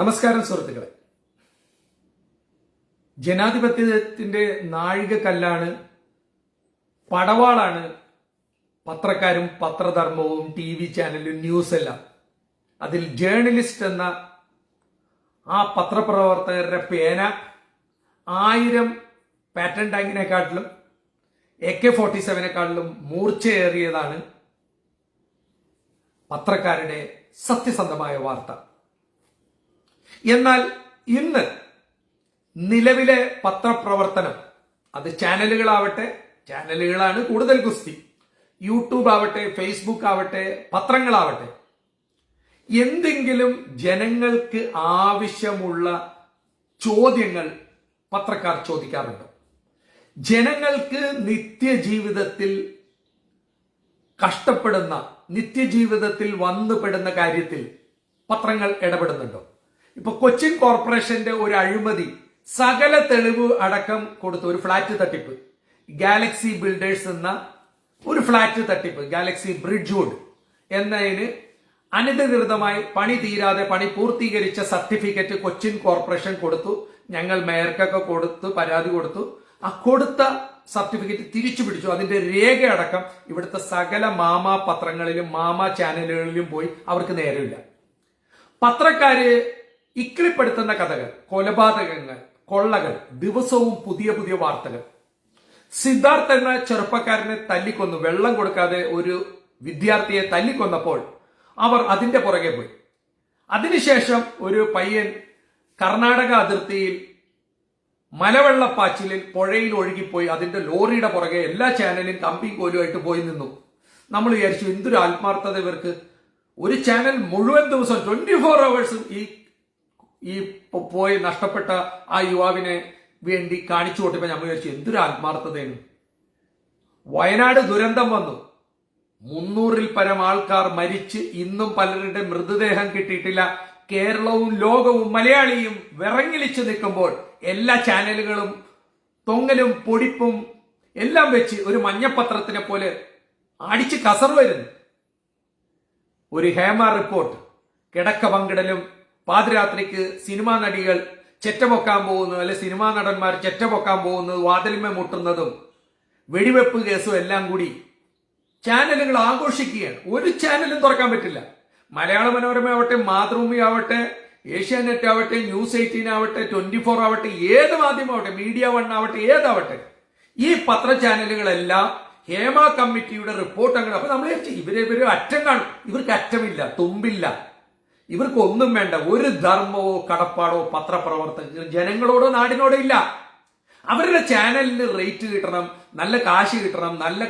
നമസ്കാരം സുഹൃത്തുക്കളെ. ജനാധിപത്യത്തിന്റെ നാഴികക്കല്ലാണ് പടവാളാണ് പത്രക്കാരും പത്രധർമ്മവും ടി വി ചാനലും ന്യൂസ് എല്ലാം. അതിൽ ജേർണലിസ്റ്റ് എന്ന ആ പത്രപ്രവർത്തകരുടെ പേന ആയിരം പാറ്റൺ ടാങ്കിനെക്കാട്ടിലും എ കെ ഫോർട്ടി സെവനെക്കാട്ടിലും മൂർച്ചയേറിയതാണ് പത്രക്കാരുടെ സത്യസന്ധമായ വാർത്ത. എന്നാൽ ഇന്ന് നിലവിലെ പത്രപ്രവർത്തനം അത് ചാനലുകളാവട്ടെ ചാനലുകളാണ് കൂടുതൽ ഗുസ്തി. യൂട്യൂബ് ആവട്ടെ ഫേസ്ബുക്ക് ആവട്ടെ പത്രങ്ങളാവട്ടെ. എന്തെങ്കിലും ജനങ്ങൾക്ക് ആവശ്യമുള്ള ചോദ്യങ്ങൾ പത്രക്കാർ ചോദിക്കാറുണ്ട്. ജനങ്ങൾക്ക് നിത്യജീവിതത്തിൽ കഷ്ടപ്പെടുന്ന നിത്യജീവിതത്തിൽ വന്നുപെടുന്ന കാര്യത്തിൽ പത്രങ്ങൾ ഇടപെടുന്നുണ്ടോ? ഇപ്പൊ കൊച്ചിൻ കോർപ്പറേഷന്റെ ഒരു അഴിമതി സകല തെളിവ് അടക്കം കൊടുത്ത ഒരു ഫ്ലാറ്റ് തട്ടിപ്പ്. ഗാലക്സി ബിൽഡേഴ്സ് എന്ന ഒരു ഫ്ലാറ്റ് തട്ടിപ്പ് ഗാലക്സി ബ്രിഡ്ജ്വുഡ് എന്നതിന് അനധികൃതമായി പണി തീരാതെ പണി പൂർത്തീകരിച്ച സർട്ടിഫിക്കറ്റ് കൊച്ചിൻ കോർപ്പറേഷൻ കൊടുത്തു. ഞങ്ങൾ മേയർക്കൊക്കെ കൊടുത്തു പരാതി കൊടുത്തു. ആ കൊടുത്ത സർട്ടിഫിക്കറ്റ് തിരിച്ചു പിടിച്ചു. അതിന്റെ രേഖ അടക്കം ഇവിടുത്തെ സകല മാമാ പത്രങ്ങളിലും മാമാ ചാനലുകളിലും പോയി അവർക്ക് നേരമില്ല പത്രക്കാര് ഇക്കിളിപ്പെടുത്തുന്ന കഥകൾ കൊലപാതകങ്ങൾ കൊള്ളകൾ ദിവസവും പുതിയ പുതിയ വാർത്തകൾ. സിദ്ധാർത്ഥ് എന്ന ചെറുപ്പക്കാരനെ തല്ലിക്കൊന്നു വെള്ളം കൊടുക്കാതെ ഒരു വിദ്യാർത്ഥിയെ തല്ലിക്കൊന്നപ്പോൾ അവർ അതിന്റെ പുറകെ പോയി. അതിനുശേഷം ഒരു പയ്യൻ കർണാടക അതിർത്തിയിൽ മലവെള്ളപ്പാച്ചിലിൽ പുഴയിൽ ഒഴുകിപ്പോയി അതിന്റെ ലോറിയുടെ പുറകെ എല്ലാ ചാനലും കമ്പിയും കോലുമായിട്ട് പോയി നിന്നു. നമ്മൾ വിചാരിച്ചു എന്തൊരു ആത്മാർത്ഥത ഇവർക്ക്. ഒരു ചാനൽ മുഴുവൻ ദിവസം ട്വന്റി ഫോർ അവേഴ്സും ഈ ഈ പോയി നഷ്ടപ്പെട്ട ആ യുവാവിനെ വേണ്ടി കാണിച്ചു കൊടുത്തപ്പോ ഞാൻ വിചാരിച്ചു എന്തൊരു ആത്മാർത്ഥതയാണ്. വയനാട് ദുരന്തം വന്നു. മുന്നൂറിൽ പരം ആൾക്കാർ മരിച്ച് ഇന്നും പലരുടെ മൃതദേഹം കിട്ടിയിട്ടില്ല. കേരളവും ലോകവും മലയാളിയും വിറങ്ങിലിച്ചു നിൽക്കുമ്പോൾ എല്ലാ ചാനലുകളും തൊങ്ങലും പൊടിപ്പും എല്ലാം വെച്ച് ഒരു മഞ്ഞപ്പത്രത്തിനെ പോലെ അടിച്ച് കസർ വരുന്നു. ഒരു ഹേമ റിപ്പോർട്ട്. കിടക്ക പങ്കിടലും പാതിരാത്രിക്ക് സിനിമാ നടികൾ ചെറ്റപൊക്കാൻ പോകുന്നത് അല്ലെ സിനിമാ നടന്മാർ ചെറ്റപൊക്കാൻ പോകുന്നത് വാതിലിമ മുട്ടുന്നതും വെടിവെപ്പ് കേസും എല്ലാം കൂടി ചാനലുകൾ ആഘോഷിക്കുകയാണ്. ഒരു ചാനലും തുറക്കാൻ പറ്റില്ല. മലയാള മനോരമ ആവട്ടെ മാതൃഭൂമി ആവട്ടെ ഏഷ്യാനെറ്റ് ആവട്ടെ ന്യൂസ് എയ്റ്റീൻ ആവട്ടെ ട്വന്റി ഫോർ ആവട്ടെ ഏത് മാധ്യമമാവട്ടെ മീഡിയ വൺ ആവട്ടെ ഏതാവട്ടെ ഈ പത്ര ചാനലുകളെല്ലാം ഹേമ കമ്മിറ്റിയുടെ റിപ്പോർട്ട് അങ്ങനെ അപ്പൊ നമ്മൾ ഇവരെ ഇവർ അറ്റം കാണും. ഇവർക്ക് അറ്റമില്ല തുമ്പില്ല. ഇവർക്ക് ഒന്നും വേണ്ട. ഒരു ധർമ്മവോ കടപ്പാടോ പത്രപ്രവർത്തകർ ജനങ്ങളോടോ നാടിനോടോ ഇല്ല. അവരുടെ ചാനലിന് റേറ്റ് കിട്ടണം നല്ല കാശ് കിട്ടണം നല്ല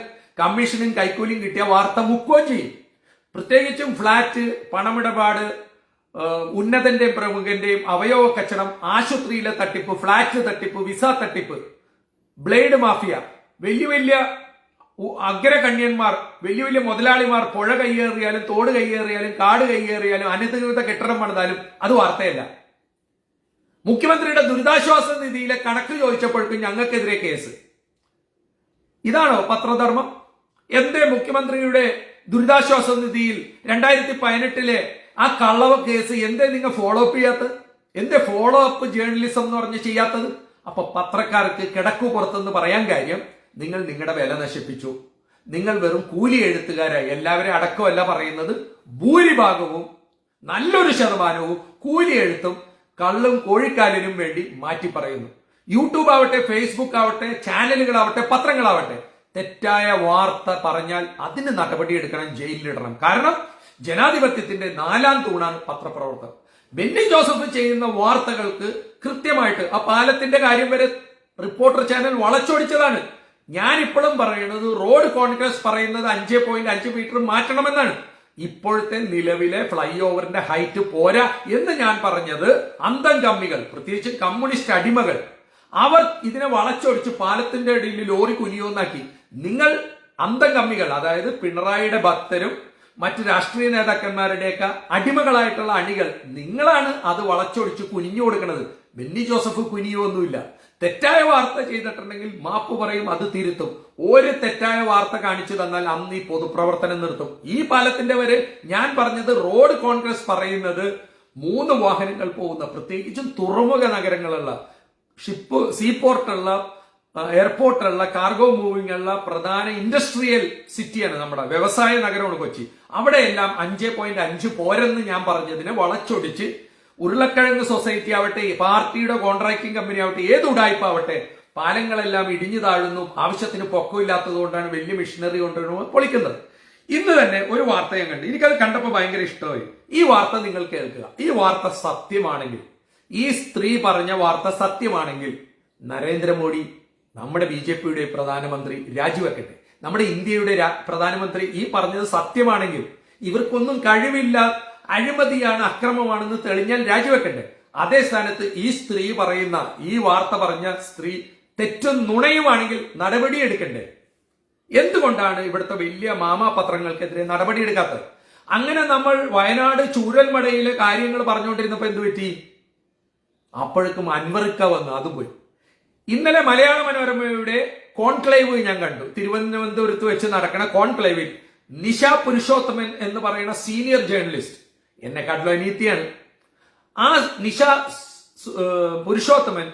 കമ്മീഷനും കൈക്കൂലിയും കിട്ടിയ വാർത്ത മുക്കുകയും ചെയ്യും. പ്രത്യേകിച്ചും ഫ്ലാറ്റ് പണമിടപാട് ഉന്നതന്റെയും പ്രമുഖന്റെയും അവയവ കച്ചടം ആശുപത്രിയിലെ തട്ടിപ്പ് ഫ്ലാറ്റ് തട്ടിപ്പ് വിസ തട്ടിപ്പ് ബ്ലേഡ് മാഫിയ വലിയ വലിയ അഗ്രകണ്യന്മാർ വലിയ വലിയ മുതലാളിമാർ പുഴ കയ്യേറിയാലും തോട് കയ്യേറിയാലും കാട് കയ്യേറിയാലും അനധികൃത കെട്ടിടം പണിതാലും അത് വാർത്തയല്ല. മുഖ്യമന്ത്രിയുടെ ദുരിതാശ്വാസ നിധിയിലെ കണക്ക് ചോദിച്ചപ്പോഴേക്കും ഞങ്ങൾക്കെതിരെ കേസ്. ഇതാണോ പത്രധർമ്മം? എന്തേ മുഖ്യമന്ത്രിയുടെ ദുരിതാശ്വാസ നിധിയിൽ രണ്ടായിരത്തി പതിനെട്ടിലെ ആ കള്ളവ കേസ് എന്തേ നിങ്ങൾ ഫോളോ അപ്പ് ചെയ്യാത്തത്? എന്തേ ഫോളോ അപ്പ് ജേർണലിസം എന്ന് പറഞ്ഞ് ചെയ്യാത്തത്? അപ്പൊ പത്രക്കാർക്ക് കിടക്കു പുറത്തെന്ന് പറയാൻ കാര്യം നിങ്ങൾ നിങ്ങളുടെ വില നശിപ്പിച്ചു. നിങ്ങൾ വെറും കൂലി എഴുത്തുകാരായി എല്ലാവരും അടക്കമല്ല പറയുന്നത്. ഭൂരിഭാഗവും നല്ലൊരു ശതമാനവും കൂലി എഴുത്തും കള്ളും കോഴിക്കാലിനും വേണ്ടി മാറ്റി പറയുന്നു. യൂട്യൂബ് ആവട്ടെ ഫേസ്ബുക്ക് ആവട്ടെ ചാനലുകളാവട്ടെ പത്രങ്ങളാവട്ടെ തെറ്റായ വാർത്ത പറഞ്ഞാൽ അതിന് നടപടിയെടുക്കണം ജയിലിലിടണം. കാരണം ജനാധിപത്യത്തിന്റെ നാലാം തൂണാണ് പത്രപ്രവർത്തകർ ബെന്നി ജോസഫ് ചെയ്യുന്ന വാർത്തകൾക്ക് കൃത്യമായിട്ട് ആ പാലത്തിന്റെ കാര്യം വരെ റിപ്പോർട്ടർ ചാനൽ വളച്ചൊടിച്ചതാണ്. ഞാൻ ഇപ്പോഴും പറയുന്നത് റോഡ് കോൺഗ്രസ് പറയുന്നത് അഞ്ച് പോയിന്റ് അഞ്ച് മീറ്റർ മാറ്റണമെന്നാണ്. ഇപ്പോഴത്തെ നിലവിലെ ഫ്ലൈ ഓവറിന്റെ ഹൈറ്റ് പോരാ എന്ന് ഞാൻ പറഞ്ഞത് അന്തം കമ്മികൾ പ്രത്യേകിച്ച് കമ്മ്യൂണിസ്റ്റ് അടിമകൾ. അവർ ഇതിനെ വളച്ചൊടിച്ച് പാലത്തിന്റെ ഇടയിൽ ലോറി കുനിയോന്നാക്കി നിങ്ങൾ അന്തം കമ്മികൾ അതായത് പിണറായിയുടെ ഭക്തരും മറ്റ് രാഷ്ട്രീയ നേതാക്കന്മാരുടെയൊക്കെ അടിമകളായിട്ടുള്ള അണികൾ നിങ്ങളാണ് അത് വളച്ചൊടിച്ച് കുനിഞ്ഞു കൊടുക്കുന്നത്. ബെന്നി ജോസഫ് കുനിയൊന്നുമില്ല തെറ്റായ വാർത്ത ചെയ്തിട്ടുണ്ടെങ്കിൽ മാപ്പ് പറയും അത് തിരുത്തും. ഒരു തെറ്റായ വാർത്ത കാണിച്ചു തന്നാൽ അന്ന് ഈ പൊതുപ്രവർത്തനം നിർത്തും. ഈ പാലത്തിന്റെ വരെ ഞാൻ പറഞ്ഞത് റോഡ് കോൺഗ്രസ് പറയുന്നത് മൂന്ന് വാഹനങ്ങൾ പോകുന്ന പ്രത്യേകിച്ചും തുറമുഖ നഗരങ്ങളുള്ള ഷിപ്പ് സീപോർട്ടുള്ള എയർപോർട്ടുള്ള കാർഗോ മൂവിംഗ് ഉള്ള പ്രധാന ഇൻഡസ്ട്രിയൽ സിറ്റിയാണ് നമ്മുടെ വ്യവസായ നഗരമാണ് കൊച്ചി. അവിടെയെല്ലാം അഞ്ച് പോയിന്റ് അഞ്ച് പോരെന്ന് ഞാൻ പറഞ്ഞതിനെ വളച്ചൊടിച്ച് ഉരുളക്കിഴങ്ങ് സൊസൈറ്റി ആവട്ടെ പാർട്ടിയുടെ കോൺട്രാക്ടിംഗ് കമ്പനി ആവട്ടെ ഏത് ഉടായ്പാവട്ടെ പാലങ്ങളെല്ലാം ഇടിഞ്ഞു താഴുന്നു ആവശ്യത്തിന് പൊക്കമില്ലാത്തത് കൊണ്ടാണ് വലിയ മിഷനറി കൊണ്ടുവരുമ്പോൾ പൊളിക്കുന്നത്. ഇന്ന് തന്നെ ഒരു വാർത്ത ഞാൻ കണ്ടു എനിക്കത് കണ്ടപ്പോൾ ഭയങ്കര ഇഷ്ടമായി. ഈ വാർത്ത നിങ്ങൾ കേൾക്കുക. ഈ വാർത്ത സത്യമാണെങ്കിൽ ഈ സ്ത്രീ പറഞ്ഞ വാർത്ത സത്യമാണെങ്കിൽ നരേന്ദ്രമോദി നമ്മുടെ ബി ജെ പിയുടെ പ്രധാനമന്ത്രി രാജിവെക്കട്ടെ. നമ്മുടെ ഇന്ത്യയുടെ പ്രധാനമന്ത്രി ഈ പറഞ്ഞത് സത്യമാണെങ്കിൽ ഇവർക്കൊന്നും കഴിവില്ല അഴിമതിയാണ് അക്രമമാണെന്ന് തെളിഞ്ഞാൽ രാജിവെക്കട്ടെ അതേ സ്ഥാനത്ത് ഈ സ്ത്രീ പറയുന്ന ഈ വാർത്ത പറഞ്ഞ സ്ത്രീ തെറ്റും നുണയുമാണെങ്കിൽ നടപടിയെടുക്കണ്ടേ? എന്തുകൊണ്ടാണ് ഇവിടുത്തെ വലിയ മാമാ പത്രങ്ങൾക്കെതിരെ നടപടിയെടുക്കാത്തത്? അങ്ങനെ നമ്മൾ വയനാട് ചൂരൽമടയിലെ കാര്യങ്ങൾ പറഞ്ഞുകൊണ്ടിരുന്നപ്പോ എന്തു പറ്റി? അപ്പോഴേക്കും അൻവറിക്ക വന്നു അതും പോയി. ഇന്നലെ മലയാള മനോരമയുടെ കോൺക്ലേവ് ഞാൻ കണ്ടു. തിരുവനന്തപുരത്ത് വെച്ച് നടക്കുന്ന കോൺക്ലേവിൽ നിഷ പുരുഷോത്തമൻ എന്ന് പറയുന്ന സീനിയർ ജേർണലിസ്റ്റ് എന്നെക്കാട്ടിലും നീത്തിയാണ് ആ നിഷ പുരുഷോത്തമൻ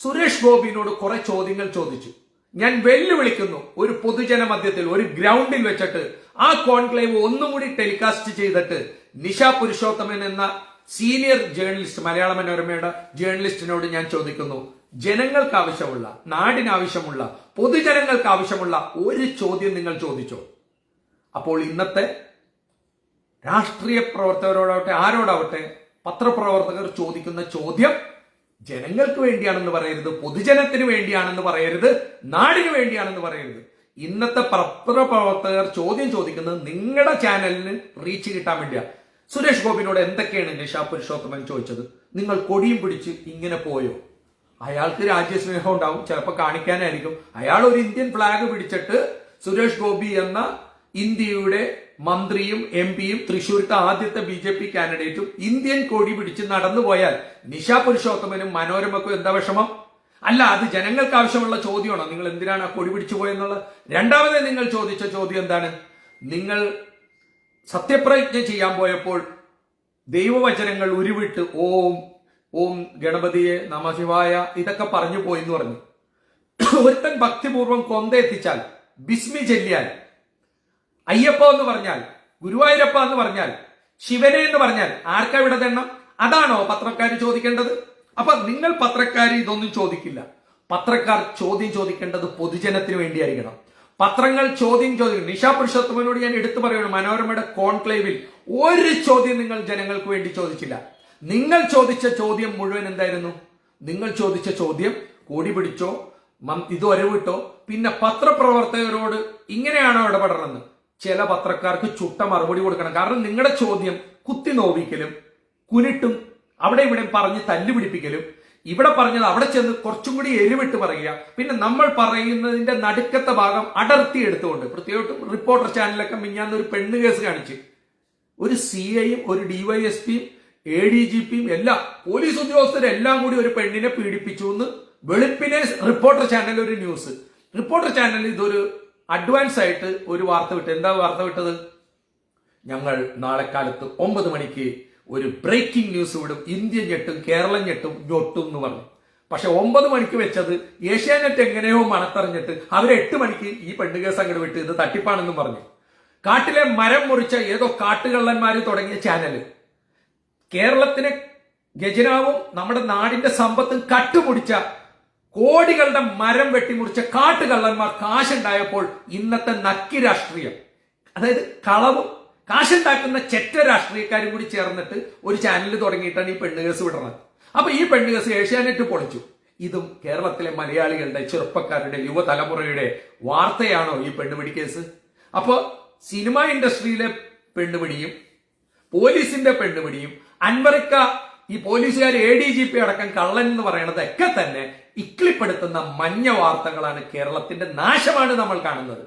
സുരേഷ് ഗോപിനോട് കുറെ ചോദ്യങ്ങൾ ചോദിച്ചു. ഞാൻ വെല്ലുവിളിക്കുന്നു ഒരു പൊതുജന മധ്യത്തിൽ ഒരു ഗ്രൗണ്ടിൽ വെച്ചിട്ട് ആ കോൺക്ലേവ് ഒന്നും കൂടി ടെലികാസ്റ്റ് ചെയ്തിട്ട് നിഷ പുരുഷോത്തമൻ എന്ന സീനിയർ ജേർണലിസ്റ്റ് മലയാള മനോരമയുടെ ജേർണലിസ്റ്റിനോട് ഞാൻ ചോദിക്കുന്നു ജനങ്ങൾക്ക് ആവശ്യമുള്ള നാടിന് ആവശ്യമുള്ള പൊതുജനങ്ങൾക്ക് ആവശ്യമുള്ള ഒരു ചോദ്യം നിങ്ങൾ ചോദിച്ചോ? അപ്പോൾ ഇന്നത്തെ രാഷ്ട്രീയ പ്രവർത്തകരോടാവട്ടെ ആരോടാവട്ടെ പത്രപ്രവർത്തകർ ചോദിക്കുന്ന ചോദ്യം ജനങ്ങൾക്ക് വേണ്ടിയാണെന്ന് പറയരുത് പൊതുജനത്തിന് വേണ്ടിയാണെന്ന് പറയരുത് നാടിന് വേണ്ടിയാണെന്ന് പറയരുത്. ഇന്നത്തെ പത്രപ്രവർത്തകർ ചോദ്യം ചോദിക്കുന്നത് നിങ്ങളുടെ ചാനലിന് റീച്ച് കിട്ടാൻ വേണ്ടിയാ. സുരേഷ് ഗോപിനോട് എന്തൊക്കെയാണ് നിഷാ പുരുഷോത്തമൻ ചോദിച്ചത്? നിങ്ങൾ കൊടിയും പിടിച്ച് ഇങ്ങനെ പോയോ? അയാൾക്ക് രാജ്യസ്നേഹം ഉണ്ടാവും ചിലപ്പോൾ കാണിക്കാനായിരിക്കും. അയാൾ ഒരു ഇന്ത്യൻ ഫ്ലാഗ് പിടിച്ചിട്ട് സുരേഷ് ഗോപി എന്ന ഇന്ത്യയുടെ മന്ത്രിയും എം പിയും തൃശൂരത്തെ ആദ്യത്തെ ബി ജെ പി കാൻഡിഡേറ്റും ഇന്ത്യൻ കൊടി പിടിച്ച് നടന്നുപോയാൽ നിഷ പുരുഷോത്തമനും മനോരമക്കും എന്താ വിഷമം? അല്ല അത് ജനങ്ങൾക്ക് ആവശ്യമുള്ള ചോദ്യമാണോ? നിങ്ങൾ എന്തിനാണ് ആ കൊടി പിടിച്ചു പോയെന്നുള്ളത്? രണ്ടാമത് നിങ്ങൾ ചോദിച്ച ചോദ്യം എന്താണ്? നിങ്ങൾ സത്യപ്രതിജ്ഞ ചെയ്യാൻ പോയപ്പോൾ ദൈവവചനങ്ങൾ ഉരുവിട്ട് ഓം ഓം ഗണപതിയെ നമശിവായ ഇതൊക്കെ പറഞ്ഞു പോയെന്ന് പറഞ്ഞു. ഒരുത്തൻ ഭക്തിപൂർവം കൊന്ത എത്തിച്ചാൽ ബിസ്മി ചെല്ലിയാൽ അയ്യപ്പ എന്ന് പറഞ്ഞാൽ ഗുരുവായൂരപ്പ എന്ന് പറഞ്ഞാൽ ശിവനെ എന്ന് പറഞ്ഞാൽ ആർക്കാ ഇവിടെ എണ്ണം? അതാണോ പത്രക്കാർ ചോദിക്കേണ്ടത്? അപ്പൊ നിങ്ങൾ പത്രക്കാർ ഇതൊന്നും ചോദിക്കില്ല. പത്രക്കാർ ചോദ്യം ചോദിക്കേണ്ടത് പൊതുജനത്തിന് വേണ്ടിയായിരിക്കണം. പത്രങ്ങൾ ചോദ്യം ചോദിക്കും. നിഷാ പുരുഷോത്തമനോട് ഞാൻ എടുത്തു പറയുന്നു മനോരമയുടെ കോൺക്ലേവിൽ ഒരു ചോദ്യം നിങ്ങൾ ജനങ്ങൾക്ക് വേണ്ടി ചോദിച്ചില്ല. നിങ്ങൾ ചോദിച്ച ചോദ്യം മുഴുവൻ എന്തായിരുന്നു? നിങ്ങൾ ചോദിച്ച ചോദ്യം കോടി പിടിച്ചോ ഇത് ഒരവിട്ടോ പിന്നെ പത്രപ്രവർത്തകരോട് ഇങ്ങനെയാണോ ഇടപെടണമെന്ന്? ചില പത്രക്കാർക്ക് ചുട്ട മറുപടി കൊടുക്കണം. കാരണം നിങ്ങളുടെ ചോദ്യം കുത്തി നോവിക്കലും കുനിട്ടും അവിടെ ഇവിടെ പറഞ്ഞ് തല്ലുപിടിപ്പിക്കലും ഇവിടെ പറഞ്ഞത് അവിടെ ചെന്ന് കുറച്ചും കൂടി എരിവിട്ട് പറയുക. പിന്നെ നമ്മൾ പറയുന്നതിന്റെ നടുക്കത്തെ ഭാഗം അടർത്തി എടുത്തുകൊണ്ട് പ്രത്യേകിച്ചും റിപ്പോർട്ടർ ചാനലൊക്കെ മിഞ്ഞാന്ന് ഒരു പെണ്ണ് കേസ് കാണിച്ച് ഒരു സി ഐയും ഒരു ഡിവൈഎസ്പിയും എ ഡി ജി പിയും എല്ലാം പോലീസ് ഉദ്യോഗസ്ഥരെല്ലാം കൂടി ഒരു പെണ്ണിനെ പീഡിപ്പിച്ചു എന്ന് വെളുപ്പിനെ റിപ്പോർട്ടർ ചാനൽ ഒരു ന്യൂസ്. റിപ്പോർട്ടർ ചാനൽ ഇതൊരു അഡ്വാൻസ് ആയിട്ട് ഒരു വാർത്ത വിട്ട്. എന്താ വാർത്ത വിട്ടത്? ഞങ്ങൾ നാളെ കാലത്ത് ഒമ്പത് മണിക്ക് ഒരു ബ്രേക്കിംഗ് ന്യൂസ് വിടും. ഇന്ത്യ ഞെട്ടും കേരളം ഞെട്ടും ഞൊട്ടും എന്ന് പറഞ്ഞു. പക്ഷെ ഒമ്പത് മണിക്ക് വെച്ചത് ഏഷ്യാനെറ്റ് എങ്ങനെയോ മണത്തറിഞ്ഞിട്ട് അവർ എട്ട് മണിക്ക് ഈ പെണ്ണു കേസ് അങ്ങോട്ട് വിട്ട് ഇത് തട്ടിപ്പാണെന്നും പറഞ്ഞു. കാട്ടിലെ മരം മുറിച്ച ഏതോ കാട്ടുകള്ളന്മാര് തുടങ്ങിയ ചാനൽ കേരളത്തിനെ ഗജനാവും നമ്മുടെ നാടിന്റെ സമ്പത്തും കട്ടുമുടിച്ച കോടികളുടെ മരം വെട്ടിമുറിച്ച കാട്ടുകള്ളന്മാർ കാശുണ്ടായപ്പോൾ ഇന്നത്തെ നക്കി രാഷ്ട്രീയം. അതായത് കളവും കാശുണ്ടാക്കുന്ന ചെറ്റ രാഷ്ട്രീയക്കാരും കൂടി ചേർന്നിട്ട് ഒരു ചാനൽ തുടങ്ങിയിട്ടാണ് ഈ പെണ്ണുകേസ് വിടുന്നത് അപ്പൊ ഈ പെണ്ണുകേസ് ഏഷ്യാനെറ്റ് പൊളിച്ചു. ഇതും കേരളത്തിലെ മലയാളികളുടെ ചെറുപ്പക്കാരുടെ യുവതലമുറയുടെ വാർത്തയാണോ ഈ പെണ്ണുപിടി കേസ്? അപ്പൊ സിനിമ ഇൻഡസ്ട്രിയിലെ പെണ്ണുപിടിയും പോലീസിന്റെ പെണ്ണുപിടിയും അൻവറിക്ക ഈ പോലീസുകാർ എ ഡി ജി പി അടക്കം കള്ളൻ എന്ന് പറയുന്നത് ഒക്കെ തന്നെ ഇക്ലിപ്പെടുത്തുന്ന മഞ്ഞ വാർത്തകളാണ് കേരളത്തിന്റെ നാശമാണ് നമ്മൾ കാണുന്നത്.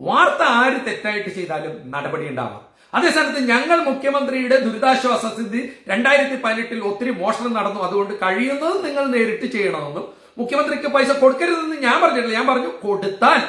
വാർത്ത ആര് തെറ്റായിട്ട് ചെയ്താലും നടപടി ഉണ്ടാവാം. അതേസമയത്ത് ഞങ്ങൾ മുഖ്യമന്ത്രിയുടെ ദുരിതാശ്വാസ സ്ഥിതി രണ്ടായിരത്തി പതിനെട്ടിൽ ഒത്തിരി മോഷണം നടന്നു. അതുകൊണ്ട് കഴിയുന്നത് നിങ്ങൾ നേരിട്ട് ചെയ്യണമെന്നും മുഖ്യമന്ത്രിക്ക് പൈസ കൊടുക്കരുതെന്ന് ഞാൻ പറഞ്ഞിട്ടില്ല. ഞാൻ പറഞ്ഞു കൊടുത്താൽ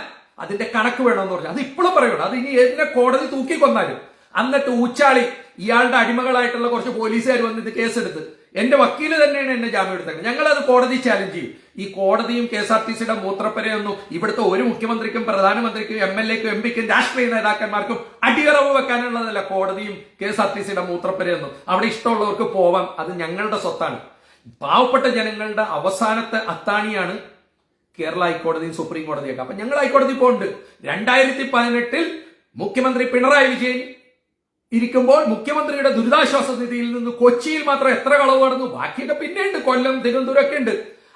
അതിന്റെ കണക്ക് വേണമെന്ന് പറഞ്ഞു. അത് ഇപ്പോഴും പറയണം അത് ഇനി എന്നെ കോടതി തൂക്കിക്കൊന്നാലും. എന്നിട്ട് ഊച്ചാളി ഇയാളുടെ അടിമകളായിട്ടുള്ള കുറച്ച് പോലീസുകാർ വന്ന് കേസെടുത്ത് എന്റെ വക്കീൽ തന്നെയാണ് എന്നെ ജാമ്യം എടുത്തത്. ഞങ്ങൾ അത് കോടതി ചാലഞ്ച് ചെയ്യും. ഈ കോടതിയും കെ എസ് ആർ ടി സിയുടെ മൂത്രപ്പരയൊന്നും ഇവിടുത്തെ ഒരു മുഖ്യമന്ത്രിക്കും പ്രധാനമന്ത്രിക്കും എം എൽ എക്കും എം പിക്കും രാഷ്ട്രീയ നേതാക്കന്മാർക്കും അടിയറവ് വെക്കാനുള്ളതല്ല കോടതിയും കെ എസ് ആർ ടി സിയുടെ മൂത്രപ്പരയൊന്നും. അവിടെ ഇഷ്ടമുള്ളവർക്ക് പോവാം. അത് ഞങ്ങളുടെ സ്വത്താണ്. പാവപ്പെട്ട ജനങ്ങളുടെ അവസാനത്തെ അത്താണിയാണ് കേരള ഹൈക്കോടതിയും സുപ്രീം കോടതിയൊക്കെ അപ്പൊ ഞങ്ങൾ ഹൈക്കോടതി പോകുന്നുണ്ട് രണ്ടായിരത്തി പതിനെട്ടിൽ മുഖ്യമന്ത്രി പിണറായി വിജയൻ ഇരിക്കുമ്പോൾ മുഖ്യമന്ത്രിയുടെ ദുരിതാശ്വാസ നിധിയിൽ നിന്ന് കൊച്ചിയിൽ മാത്രം എത്ര കളവ് നടന്നു ബാക്കിയൊക്കെ പിന്നെയുണ്ട്. കൊല്ലം തിരുവനന്തപുരം ഒക്കെ ഉണ്ട്.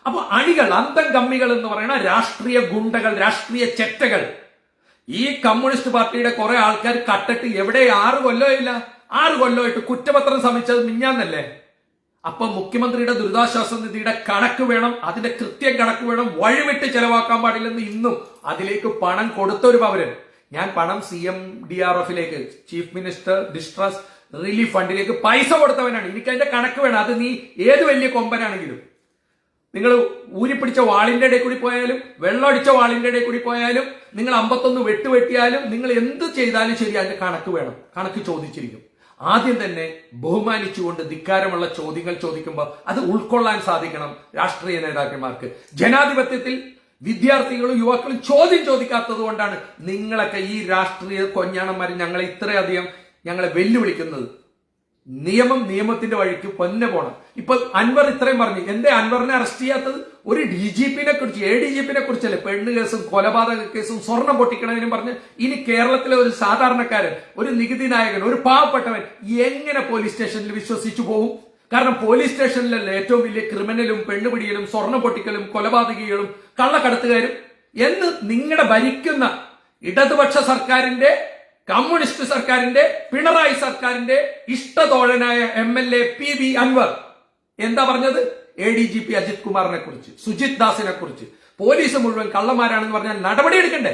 അപ്പൊ അണികൾ അന്തം കമ്മികൾ എന്ന് പറയുന്ന രാഷ്ട്രീയ ഗുണ്ടകൾ രാഷ്ട്രീയ ചെറ്റകൾ. ഈ കമ്മ്യൂണിസ്റ്റ് പാർട്ടിയുടെ കുറെ ആൾക്കാർ കട്ടിട്ട് എവിടെ ആറ് കൊല്ലോ ഇല്ല? ആറ് കൊല്ലമായിട്ട് കുറ്റപത്രം സമിച്ചത് മിഞ്ഞാന്നല്ലേ? അപ്പൊ മുഖ്യമന്ത്രിയുടെ ദുരിതാശ്വാസ നിധിയുടെ കണക്ക് വേണം അതിന്റെ കൃത്യം കണക്ക് വേണം വഴിവിട്ട് ചെലവാക്കാൻ പാടില്ലെന്ന് ഇന്നും അതിലേക്ക് പണം കൊടുത്തൊരു പൗരൻ. ഞാൻ പണം സി എം ഡി ആർ എഫിലേക്ക് ചീഫ് മിനിസ്റ്റർ ഡിസ്ട്രസ് റിലീഫ് ഫണ്ടിലേക്ക് പൈസ കൊടുത്തവനാണ്. എനിക്ക് അതിന്റെ കണക്ക് വേണം. അത് നീ ഏത് വലിയ കൊമ്പനാണെങ്കിലും. നിങ്ങൾ ഊരിപ്പിടിച്ച വാളിന്റെ ഇടയിൽ കൂടി പോയാലും വെള്ളമടിച്ച വാളിന്റെ ഇടയിൽ കൂടി പോയാലും നിങ്ങൾ അമ്പത്തൊന്ന് വെട്ടുവെട്ടിയാലും നിങ്ങൾ എന്ത് ചെയ്താലും ശരി അതിന്റെ കണക്ക് വേണം. കണക്ക് ചോദിച്ചിരിക്കും. ആദ്യം തന്നെ ബഹുമാനിച്ചുകൊണ്ട് ധിക്കാരമുള്ള ചോദ്യങ്ങൾ ചോദിക്കുമ്പോൾ അത് ഉൾക്കൊള്ളാൻ സാധിക്കണം രാഷ്ട്രീയ നേതാക്കന്മാർക്ക്. ജനാധിപത്യത്തിൽ വിദ്യാർത്ഥികളും യുവാക്കളും ചോദ്യം ചോദിക്കാത്തത് കൊണ്ടാണ് നിങ്ങളൊക്കെ ഈ രാഷ്ട്രീയ കൊഞ്ഞാണന്മാർ ഞങ്ങളെ ഇത്രയധികം ഞങ്ങളെ വെല്ലുവിളിക്കുന്നത്. നിയമം നിയമത്തിന്റെ വഴിക്ക് പൊന്നെ പോണം. ഇപ്പൊ അൻവർ ഇത്രയും പറഞ്ഞു. എന്തേ അൻവറിനെ അറസ്റ്റ് ചെയ്യാത്തത്? ഒരു ഡി ജി പിനെ കുറിച്ച് എ ഡി ജി പിനെ കുറിച്ചല്ലേ? പെണ്ണ് കേസും കൊലപാതക കേസും സ്വർണം പൊട്ടിക്കണതിനും പറഞ്ഞ് ഇനി കേരളത്തിലെ ഒരു സാധാരണക്കാരൻ ഒരു നികുതി നായകൻ ഒരു പാവപ്പെട്ടവൻ എങ്ങനെ പോലീസ് സ്റ്റേഷനിൽ വിശ്വസിച്ചു പോകും? കാരണം പോലീസ് സ്റ്റേഷനിലെ ഏറ്റവും വലിയ ക്രിമിനലും പെണ്ണുപിടിയലും സ്വർണ പൊട്ടിക്കലും കൊലപാതകികളും കള്ളക്കടത്തുകാരും എന്ന് നിങ്ങളുടെ ഭരിക്കുന്ന ഇടതുപക്ഷ സർക്കാരിന്റെ കമ്മ്യൂണിസ്റ്റ് സർക്കാരിന്റെ പിണറായി സർക്കാരിന്റെ ഇഷ്ടതോഴനായ M L A P B Anvar. എന്താ പറഞ്ഞത്? A D G P Ajith കുമാറിനെ കുറിച്ച് സുജിത് ദാസിനെ കുറിച്ച്. പോലീസ് മുഴുവൻ കള്ളന്മാരാണെന്ന് പറഞ്ഞാൽ നടപടി എടുക്കണ്ടേ?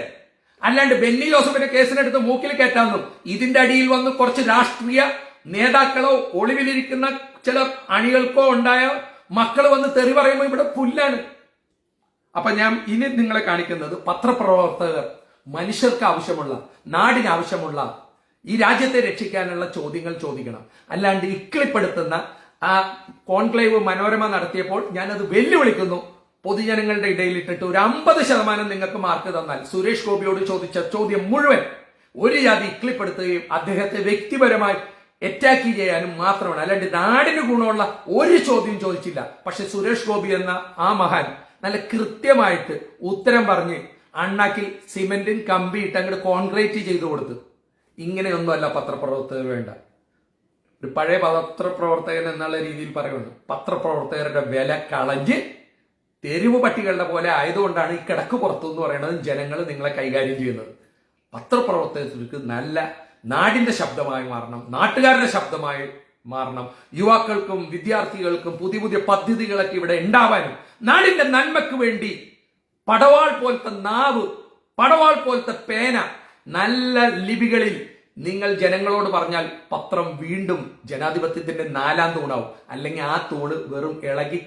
അല്ലാണ്ട് ബെന്നി ജോസഫിന്റെ കേസിനെടുത്ത് മൂക്കിൽ കയറ്റാമെന്നും ഇതിന്റെ അടിയിൽ വന്ന് കുറച്ച് രാഷ്ട്രീയ നേതാക്കളോ ഒളിവിലിരിക്കുന്ന ചില അണികൾക്കോ ഉണ്ടായ മക്കൾ വന്ന് തെറി പറയുമ്പോൾ ഇവിടെ പുല്ലാണ്. അപ്പൊ ഞാൻ ഇനി നിങ്ങളെ കാണിക്കുന്നത് പത്രപ്രവർത്തകർ മനുഷ്യർക്ക് ആവശ്യമുള്ള നാടിന് ആവശ്യമുള്ള ഈ രാജ്യത്തെ രക്ഷിക്കാനുള്ള ചോദ്യങ്ങൾ ചോദിക്കണം. അല്ലാണ്ട് ഇക്കിളിപ്പെടുത്തുന്ന ആ കോൺക്ലേവ് മനോരമ നടത്തിയപ്പോൾ ഞാനത് വെല്ലുവിളിക്കുന്നു. പൊതുജനങ്ങളുടെ ഇടയിൽ ഇട്ടിട്ട് ഒരു അമ്പത് ശതമാനം നിങ്ങൾക്ക് മാർക്ക് തന്നാൽ സുരേഷ് ഗോപിയോട് ചോദിച്ച ചോദ്യം മുഴുവൻ ഒരു ജാതി ഇക്ലിപ്പെടുത്തുകയും അദ്ദേഹത്തെ വ്യക്തിപരമായി അറ്റാക്ക് ചെയ്യാനും മാത്രമാണ്. അല്ലാണ്ട് നാടിന് ഗുണമുള്ള ഒരു ചോദ്യം ചോദിച്ചില്ല. പക്ഷെ സുരേഷ് ഗോപി എന്ന ആ മഹാൻ നല്ല കൃത്യമായിട്ട് ഉത്തരം പറഞ്ഞ് അണ്ണാക്കിൽ സിമെന്റും കമ്പി ഇട്ട് അങ്ങോട്ട് കോൺക്രീറ്റ് ചെയ്തു കൊടുത്തു. ഇങ്ങനെയൊന്നുമല്ല പത്രപ്രവർത്തകർ വേണ്ട. ഒരു പഴയ പത്രപ്രവർത്തകൻ എന്നുള്ള രീതിയിൽ പറയുന്നു പത്രപ്രവർത്തകരുടെ വില കളഞ്ഞ് തെരുവ് പട്ടികളുടെ പോലെ ആയതുകൊണ്ടാണ് ഈ കിടക്ക് പുറത്തു എന്ന് പറയുന്നത് ജനങ്ങൾ നിങ്ങളെ കൈകാര്യം ചെയ്യുന്നത്. പത്രപ്രവർത്തകർക്ക് നല്ല നാടിന്റെ ശബ്ദമായി മാറണം നാട്ടുകാരുടെ ശബ്ദമായി മാറണം യുവാക്കൾക്കും വിദ്യാർത്ഥികൾക്കും പുതിയ പുതിയ പദ്ധതികളൊക്കെ ഇവിടെ ഉണ്ടാവാനും നാടിന്റെ നന്മയ്ക്ക് വേണ്ടി പടവാൾ പോലത്തെ നാവ് പടവാൾ പോലത്തെ പേന നല്ല ലിപികളിൽ നിങ്ങൾ ജനങ്ങളോട് പറഞ്ഞാൽ പത്രം വീണ്ടും ജനാധിപത്യത്തിന്റെ നാലാം തൂണാവും. അല്ലെങ്കിൽ ആ തൂണ് വെറും ഇളകി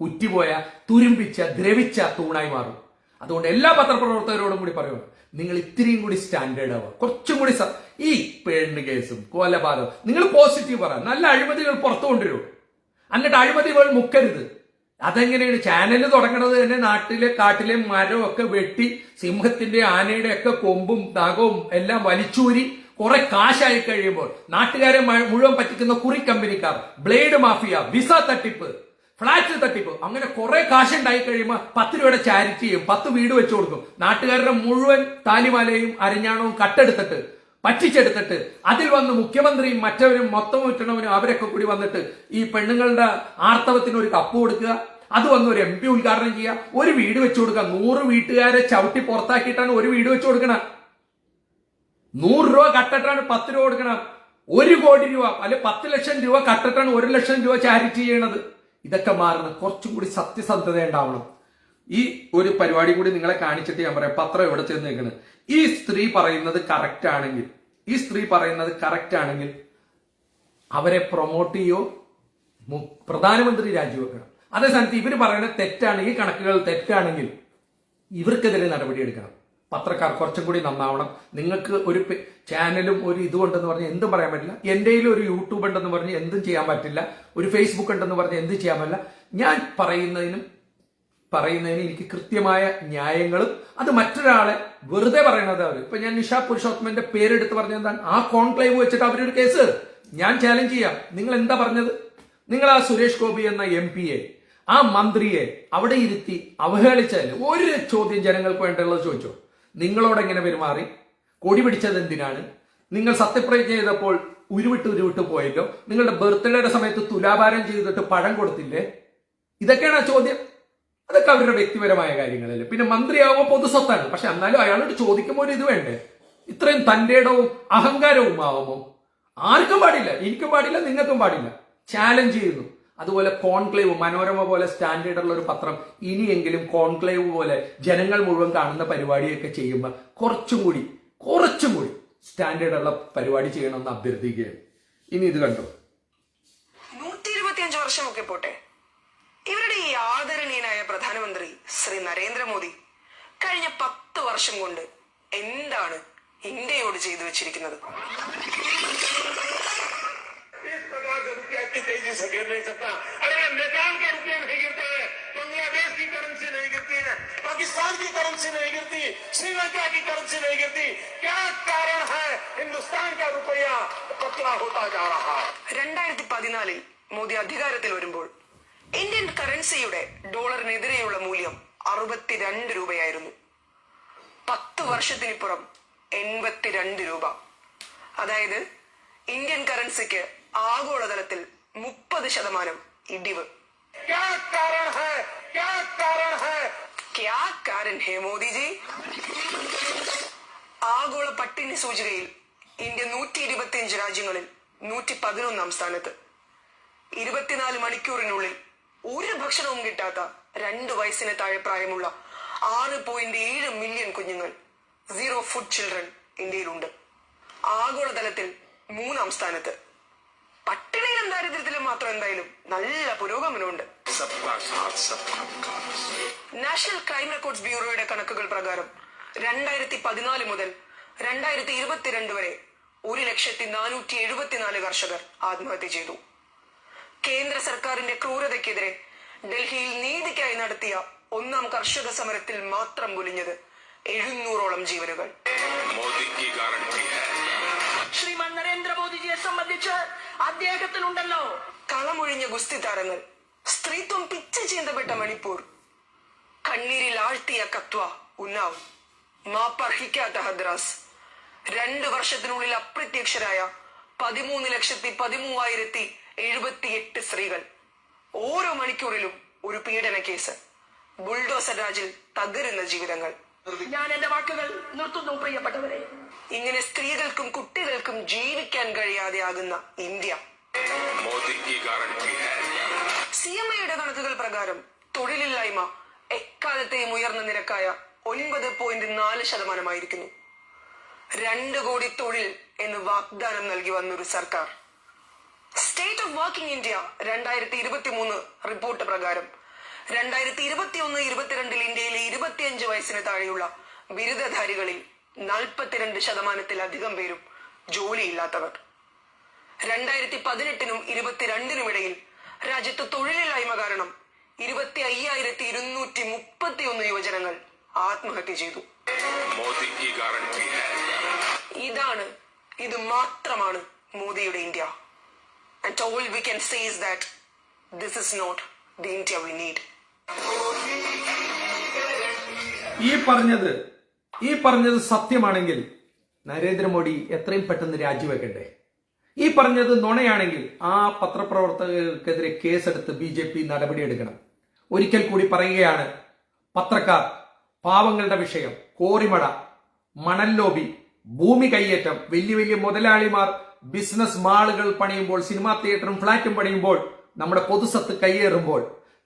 കുറ്റിപോയ തുരുമ്പിച്ച ദ്രവിച്ച തൂണായി മാറും. അതുകൊണ്ട് എല്ലാ പത്രപ്രവർത്തകരോടും കൂടി പറയുന്നു നിങ്ങൾ ഇത്രയും കൂടി സ്റ്റാൻഡേർഡ് ആവുക. കുറച്ചും കൂടി ഈ പെണ്ണ് കേസും കൊലപാതകം. നിങ്ങൾ പോസിറ്റീവ് പറ. നല്ല അഴിമതികൾ പുറത്തു കൊണ്ടുവരൂ എന്നിട്ട് അഴിമതികൾ മുക്കരുത്. അതെങ്ങനെയാണ്? ചാനൽ തുടങ്ങണത് തന്നെ നാട്ടിലെ കാട്ടിലെ മരവും ഒക്കെ വെട്ടി സിംഹത്തിന്റെ ആനയുടെ ഒക്കെ കൊമ്പും നഖവും എല്ലാം വലിച്ചൂരി കുറെ കാശായി കഴിയുമ്പോൾ നാട്ടുകാരെ മുഴുവൻ പറ്റിക്കുന്ന കുറി കമ്പനിക്കാർ ബ്ലേഡ് മാഫിയ വിസ തട്ടിപ്പ് ഫ്ളാറ്റ് തട്ടിപ്പ് അങ്ങനെ കുറെ കാശുണ്ടായി കഴിയുമ്പോൾ പത്ത് രൂപയുടെ ചാരിറ്റി ചെയ്യും പത്ത് വീട് വെച്ചു കൊടുക്കും. നാട്ടുകാരുടെ മുഴുവൻ താലിമാലയും അരിഞ്ഞാണവും കട്ടെടുത്തിട്ട് പറ്റിച്ചെടുത്തിട്ട് അതിൽ വന്ന് മുഖ്യമന്ത്രിയും മറ്റവരും മൊത്തം വിട്ടണവനും അവരൊക്കെ കൂടി വന്നിട്ട് ഈ പെണ്ണുങ്ങളുടെ ആർത്തവത്തിന് ഒരു കപ്പ് കൊടുക്കുക അത് വന്ന് ഒരു എം പി ഉദ്ഘാടനം ചെയ്യുക ഒരു വീട് വെച്ചു കൊടുക്കുക. നൂറ് വീട്ടുകാരെ ചവിട്ടി പുറത്താക്കിയിട്ടാണ് ഒരു വീട് വെച്ചു കൊടുക്കണം. നൂറ് രൂപ കട്ടിട്ടാണ് പത്ത് രൂപ കൊടുക്കണം. ഒരു കോടി രൂപ അല്ലെ പത്ത് ലക്ഷം രൂപ കട്ടിട്ടാണ് ഒരു ലക്ഷം രൂപ ചാരിറ്റി ചെയ്യണത്. ഇതൊക്കെ മാറണം. കുറച്ചും കൂടി സത്യസന്ധത ഉണ്ടാവണം ഈ ഒരു പരിപാടി കൂടി നിങ്ങളെ കാണിച്ചിട്ട് ഞാൻ പറയാം. പത്രം എവിടെ ചെന്ന് നിൽക്കുന്നത് ഈ സ്ത്രീ പറയുന്നത് കറക്റ്റ് ആണെങ്കിൽ ഈ സ്ത്രീ പറയുന്നത് കറക്റ്റ് ആണെങ്കിൽ അവരെ പ്രൊമോട്ട് ചെയ്യോ? പ്രധാനമന്ത്രി രാജിവെക്കണം. അതേ സ്ഥാനത്ത് ഇവർ പറയുന്നത് തെറ്റാണ് ഈ കണക്കുകൾ തെറ്റാണെങ്കിൽ ഇവർക്കെതിരെ നടപടിയെടുക്കണം പത്രക്കാർ കുറച്ചും കൂടി നന്നാവണം. നിങ്ങൾക്ക് ഒരു ചാനലും ഒരു ഇതുകൊണ്ടെന്ന് പറഞ്ഞ് എന്തും പറയാൻ പറ്റില്ല. എന്റെയിലും ഒരു യൂട്യൂബ് ഉണ്ടെന്ന് പറഞ്ഞ് എന്തും ചെയ്യാൻ പറ്റില്ല. ഒരു ഫേസ്ബുക്ക് ഉണ്ടെന്ന് പറഞ്ഞ് എന്തും ചെയ്യാൻ പറ്റില്ല. ഞാൻ പറയുന്നതിനും പറയുന്നതിന് എനിക്ക് കൃത്യമായ ന്യായങ്ങളും അത് മറ്റൊരാളെ വെറുതെ പറയണത് അവർ ഇപ്പൊ ഞാൻ നിഷ പുരുഷോത്തമന്റെ പേരെടുത്ത് പറഞ്ഞ എന്താണ്? ആ കോൺക്ലേവ് വെച്ചിട്ട് അവരൊരു കേസ്. ഞാൻ ചാലഞ്ച് ചെയ്യാം. നിങ്ങൾ എന്താ പറഞ്ഞത്? നിങ്ങൾ ആ സുരേഷ് ഗോപി എന്ന എം പിയെ ആ മന്ത്രിയെ അവിടെ ഇരുത്തി അവഹേളിച്ചാൽ ഒരു ചോദ്യം ജനങ്ങൾക്ക് വേണ്ടുള്ളത് ചോദിച്ചോ? നിങ്ങളോട് എങ്ങനെ പെരുമാറി? കൊടി പിടിച്ചത് എന്തിനാണ്? നിങ്ങൾ സത്യപ്രതിജ്ഞ ചെയ്തപ്പോൾ ഉരുവിട്ട് ഉരുവിട്ട് പോയല്ലോ. നിങ്ങളുടെ ബർത്ത്ഡേയുടെ സമയത്ത് തുലാഭാരം ചെയ്തിട്ട് പഴം കൊടുത്തില്ലേ? ഇതൊക്കെയാണ് ആ ചോദ്യം. അതൊക്കെ അവരുടെ വ്യക്തിപരമായ കാര്യങ്ങളല്ലേ. പിന്നെ മന്ത്രിയാവുമ്പോൾ പൊതുസ്വത്താണ് പക്ഷെ എന്നാലും അയാളോട് ചോദിക്കുമ്പോൾ ഒരു ഇത് വേണ്ടേ? ഇത്രയും തന്റെ ഇടവും അഹങ്കാരവും ആവുമോ ആർക്കും പാടില്ല. എനിക്കും പാടില്ല നിങ്ങൾക്കും പാടില്ല. ചാലഞ്ച് ചെയ്യുന്നു. അതുപോലെ കോൺക്ലേവ് മനോരമ പോലെ സ്റ്റാൻഡേർഡ് ഉള്ള ഒരു പത്രം ഇനിയെങ്കിലും കോൺക്ലേവ് പോലെ ജനങ്ങൾ മുഴുവൻ കാണുന്ന പരിപാടിയൊക്കെ ചെയ്യുമ്പോൾ കുറച്ചും കൂടി കുറച്ചും കൂടി സ്റ്റാൻഡേർഡ് ഉള്ള പരിപാടി ചെയ്യണമെന്ന് അഭ്യർത്ഥിക്കുകയാണ്. ഇനി ഇത് കണ്ടോ? നൂറ്റി ഇരുപത്തിയഞ്ച് വർഷമൊക്കെ പോട്ടെ. ഇവരുടെ ഈ ആദരണീയനായ പ്രധാനമന്ത്രി ശ്രീ നരേന്ദ്രമോദി കഴിഞ്ഞ പത്ത് വർഷം കൊണ്ട് എന്താണ് ഇന്ത്യയോട് ചെയ്തു വെച്ചിരിക്കുന്നത് इस प्रकार से रुपया इतनी तेजी से गिर नहीं सकता अरे नेपाल का रुपया नहीं गिरता है बांग्लादेश की करेंसी नहीं गिरती है पाकिस्तान की करेंसी नहीं गिरती श्रीलंका की करेंसी नहीं गिरती क्या कारण है हिंदुस्तान का रुपया पतला होता जा रहा है രണ്ടായിരത്തി പതിനാലിൽ മോദി അധികാരത്തിൽ വരുമ്പോൾ ഇന്ത്യൻ കറൻസിയുടെ ഡോളറിനെതിരെയുള്ള മൂല്യം അറുപത്തിരണ്ട് രൂപയായിരുന്നു. പത്ത് വർഷത്തിനിപ്പുറം എൺപത്തിരണ്ട് രൂപ. അതായത് ഇന്ത്യൻ കറൻസിക്ക് ആഗോളതലത്തിൽ മുപ്പത് ശതമാനം ഇടിവ്. മോദിജി? ആഗോള പട്ടിണി സൂചികയിൽ ഇന്ത്യ നൂറ്റി ഇരുപത്തിയഞ്ച് രാജ്യങ്ങളിൽ നൂറ്റി പതിനൊന്നാം സ്ഥാനത്ത്. ഇരുപത്തിനാല് മണിക്കൂറിനുള്ളിൽ ഒരു ഭക്ഷണവും കിട്ടാത്ത രണ്ട് വയസ്സിന് താഴെ പ്രായമുള്ള ആറ് പോയിന്റ് ഏഴ് മില്യൺ കുഞ്ഞുങ്ങൾ സീറോ ഫുഡ് ചിൽഡ്രൻ ഇന്ത്യയിലുണ്ട്. ആഗോളതലത്തിൽ മൂന്നാം സ്ഥാനത്ത്. പട്ടിണിയിലും ദാരിദ്ര്യത്തിലും മാത്രം എന്തായാലും നല്ല പുരോഗമനമുണ്ട്. നാഷണൽ ക്രൈം റെക്കോർഡ്സ് ബ്യൂറോയുടെ കണക്കുകൾ പ്രകാരം രണ്ടായിരത്തി പതിനാല് മുതൽ രണ്ടായിരത്തി ഇരുപത്തിരണ്ട് വരെ ഒരു ലക്ഷത്തി നാനൂറ്റി എഴുപത്തിനാല് കർഷകർ ആത്മഹത്യ ചെയ്തു. കേന്ദ്ര സർക്കാരിന്റെ ക്രൂരതയ്ക്കെതിരെ ഡൽഹിയിൽ നീതിക്കായി നടത്തിയ ഒന്നാം കർഷക സമരത്തിൽ മാത്രം പൊലിഞ്ഞത് എഴുന്നൂറോളം ജീവനുകൾ. ശ്രീമാൻ നരേന്ദ്രമോദിജിയെ സംബന്ധിച്ച് അദ്ദേഹത്തിനുണ്ടല്ലോ. കളമൊഴിഞ്ഞ ഗുസ്തി താരങ്ങൾ സ്ത്രീത്വം പിച്ച് ചീന്തപ്പെട്ട മണിപ്പൂർ. കണ്ണീരിൽ ആഴ്ത്തിയ കത്വ ഉന്നാവ്. മാപ്പർഹിക്കാത്ത ഹദ്രാസ്. രണ്ട് വർഷത്തിനുള്ളിൽ അപ്രത്യക്ഷരായ പതിമൂന്ന് ലക്ഷത്തി പതിമൂവായിരത്തി എഴുപത്തിയെട്ട് സ്ത്രീകൾ ഓരോ മണിക്കൂറിലും ഒരു പീഡന കേസ്. ബുൾഡോസർ രാജിൽ തകരുന്ന ജീവിതങ്ങൾ. ഞാൻ എന്റെ വാക്കുകൾ നിർത്തുന്നു പ്രിയപ്പെട്ടവരെ. ഇങ്ങനെ സ്ത്രീകൾക്കും കുട്ടികൾക്കും ജീവിക്കാൻ കഴിയാതെ ആകുന്ന ഇന്ത്യ. സി എം ഐയുടെ കണക്കുകൾ പ്രകാരം തൊഴിലില്ലായ്മ എക്കാലത്തെയും ഉയർന്ന നിരക്കായ ഒൻപത് പോയിന്റ് നാല് ശതമാനമായിരിക്കുന്നു. രണ്ട് കോടി തൊഴിൽ എന്ന് വാഗ്ദാനം നൽകി വന്നൊരു സർക്കാർ. സ്റ്റേറ്റ് ഓഫ് വർക്കിംഗ് ഇന്ത്യ രണ്ടായിരത്തി ഇരുപത്തി മൂന്ന് റിപ്പോർട്ട് പ്രകാരം. രണ്ടായിരത്തി ഇരുപത്തി ഒന്ന് ഇരുപത്തിരണ്ടിൽ ഇന്ത്യയിലെ ഇരുപത്തിയഞ്ച് വയസ്സിന് താഴെയുള്ള ബിരുദധാരികളിൽ നാൽപ്പത്തിരണ്ട് ശതമാനത്തിലധികം പേരും ജോലിയില്ലാത്തവർ. രണ്ടായിരത്തി പതിനെട്ടിനും ഇരുപത്തിരണ്ടിനും ഇടയിൽ രാജ്യത്ത് തൊഴിലില്ലായ്മ കാരണം ഇരുപത്തി അയ്യായിരത്തി ഇരുന്നൂറ്റി മുപ്പത്തി ഒന്ന് യുവജനങ്ങൾ ആത്മഹത്യ ചെയ്തു ഇതാണ് ഇത് മാത്രമാണ് മോദിയുടെ India. And we can say is that this is not the India we need. ഈ പറഞ്ഞത് ഈ പറഞ്ഞത് സത്യമാണെങ്കിൽ നരേന്ദ്രമോദി എത്രയും പെട്ടെന്ന് രാജിവെക്കട്ടെ ഈ പറഞ്ഞത് നുണയാണെങ്കിൽ ആ പത്രപ്രവർത്തകർക്കെതിരെ കേസെടുത്ത് ബി ജെ പി നടപടിയെടുക്കണം ഒരിക്കൽ കൂടി പറയുകയാണ് പത്രക്കാർ പാവങ്ങളുടെ വിഷയം കോറിമട മണൽ ലോബി ഭൂമി കയ്യേറ്റം വലിയ വലിയ മുതലാളിമാർ ബിസിനസ് മാളുകൾ പണിയുമ്പോൾ സിനിമാ തിയേറ്ററും ഫ്ളാറ്റും പണിയുമ്പോൾ നമ്മുടെ പൊതുസത്ത് കയ്യേറുമ്പോൾ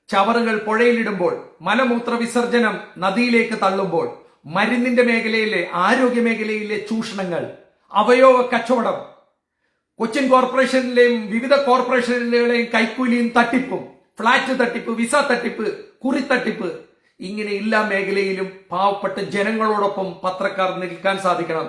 ചവറുകൾ പുഴയിലിടുമ്പോൾ മലമൂത്ര വിസർജനം നദിയിലേക്ക് തള്ളുമ്പോൾ മരുന്നിന്റെ മേഖലയിലെ ആരോഗ്യ മേഖലയിലെ ചൂഷണങ്ങൾ അവയവ കച്ചവടം കൊച്ചിൻ കോർപ്പറേഷനിലെയും വിവിധ കോർപ്പറേഷനുകളെയും കൈക്കൂലിയും തട്ടിപ്പും ഫ്ളാറ്റ് തട്ടിപ്പ് വിസ തട്ടിപ്പ് കുറി തട്ടിപ്പ് ഇങ്ങനെ എല്ലാ മേഖലയിലും പാവപ്പെട്ട ജനങ്ങളോടൊപ്പം പത്രക്കാർ നിൽക്കാൻ സാധിക്കണം.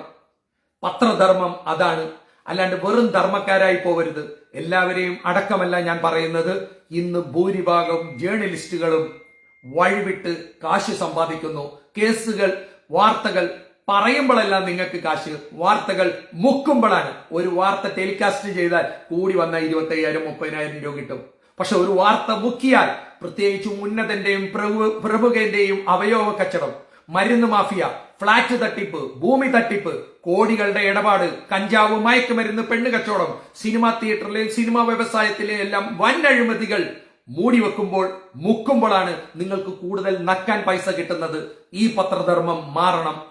പത്രധർമ്മം അതാണ് അല്ലാണ്ട് വെറും ധർമ്മക്കാരായി പോവരുത്. എല്ലാവരെയും അടക്കമല്ല ഞാൻ പറയുന്നത്. ഇന്ന് ഭൂരിഭാഗം ജേർണലിസ്റ്റുകളും വഴിവിട്ട് കാശ് സമ്പാദിക്കുന്നു. കേസുകൾ വാർത്തകൾ പറയുമ്പോഴെല്ലാം നിങ്ങൾക്ക് കാശ്. വാർത്തകൾ മുക്കുമ്പോഴാണ്. ഒരു വാർത്ത ടെലികാസ്റ്റ് ചെയ്താൽ കൂടി വന്ന ഇരുപത്തി അയ്യായിരം മുപ്പതിനായിരം രൂപ കിട്ടും. പക്ഷെ ഒരു വാർത്ത മുക്കിയാൽ പ്രത്യേകിച്ചും ഉന്നതന്റെയും പ്രഭു പ്രഭുകന്റെയും അവയവ കച്ചവടം മരുന്ന് മാഫിയ ഫ്ളാറ്റ് തട്ടിപ്പ് ഭൂമി തട്ടിപ്പ് കോടികളുടെ ഇടപാട് കഞ്ചാവ് മയക്കുമരുന്ന് പെണ്ണ് കച്ചവടം സിനിമാ തിയേറ്ററിലെ സിനിമാ വ്യവസായത്തിലെ എല്ലാം വൻ അഴിമതികൾ മൂടി വെക്കുമ്പോൾ മുക്കുമ്പോഴാണ് നിങ്ങൾക്ക് കൂടുതൽ നക്കാൻ പൈസ കിട്ടുന്നത്. ഈ പത്രധർമ്മം മാറണം.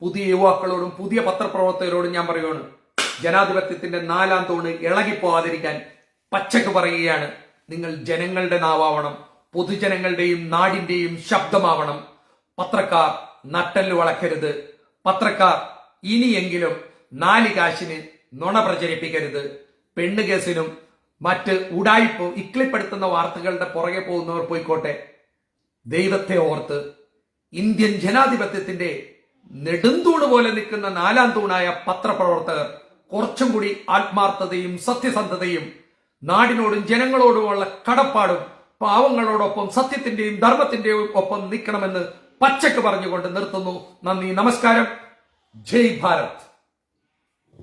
പുതിയ യുവാക്കളോടും പുതിയ പത്രപ്രവർത്തകരോടും ഞാൻ പറയുകയാണ് ജനാധിപത്യത്തിന്റെ നാലാം തൂണ് ഇളകിപ്പോവാതിരിക്കാൻ പച്ചക്ക് പറയുകയാണ്. നിങ്ങൾ ജനങ്ങളുടെ നാവാവണം പൊതുജനങ്ങളുടെയും നാടിന്റെയും ശബ്ദമാവണം. പത്രക്കാർ നട്ടൽ വളക്കരുത് പത്രക്കാർ ഇനിയെങ്കിലും നാല് കാശിന് നുണ പ്രചരിപ്പിക്കരുത്. പെണ്ണ് കേസിനും മറ്റ് ഉടായ്പ ഇക്ലിപ്പെടുത്തുന്ന വാർത്തകളുടെ പുറകെ പോകുന്നവർ പോയിക്കോട്ടെ. ദൈവത്തെ ഓർത്ത് ഇന്ത്യൻ ജനാധിപത്യത്തിന്റെ നെടുന്തൂണ് പോലെ നിൽക്കുന്ന നാലാം തൂണായ പത്രപ്രവർത്തകർ കുറച്ചും കൂടി ആത്മാർത്ഥതയും സത്യസന്ധതയും നാടിനോടും ജനങ്ങളോടുമുള്ള കടപ്പാടും പാവങ്ങളോടൊപ്പം സത്യത്തിന്റെയും ധർമ്മത്തിന്റെയും ഒപ്പം നിൽക്കണമെന്ന് പച്ചക്ക് പറഞ്ഞുകൊണ്ട് നിർത്തുന്നു. നന്ദി നമസ്കാരം. ജയ് ഭാരത്.